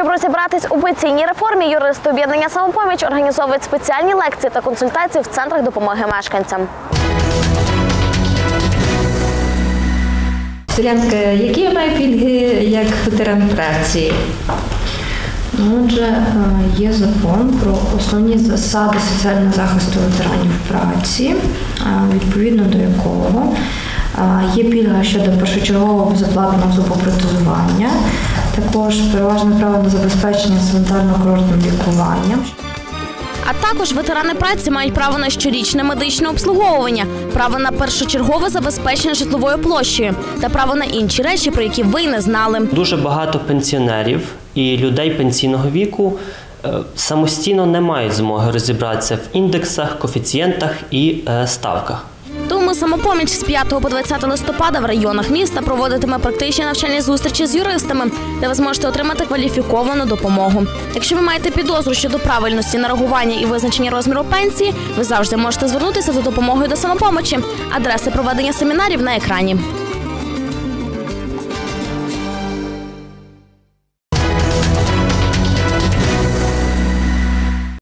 Щоб розібратись у пенсійній реформі, юристи об'єднання самопоміч організовують спеціальні лекції та консультації в центрах допомоги мешканцям. Селянка, які я маю пільги як ветеран праці? Ну, Отже, е, є закон про основні засади соціального захисту ветеранів праці, е, відповідно до якого е, є пільга щодо першочергового безоплатного зубопротезування, також переважне право на забезпечення санітарно-курортним лікуванням. А також ветерани праці мають право на щорічне медичне обслуговування, право на першочергове забезпечення житловою площею та право на інші речі, про які ви не знали. Дуже багато пенсіонерів і людей пенсійного віку е, самостійно не мають змоги розібратися в індексах, коефіцієнтах і е, ставках. Тому самопоміч з 5 по 20 листопада в районах міста проводитиме практичні навчальні зустрічі з юристами, де ви зможете отримати кваліфіковану допомогу. Якщо ви маєте підозру щодо правильності нарахування і визначення розміру пенсії, ви завжди можете звернутися за допомогою до самопомочі. Адреси проведення семінарів на екрані.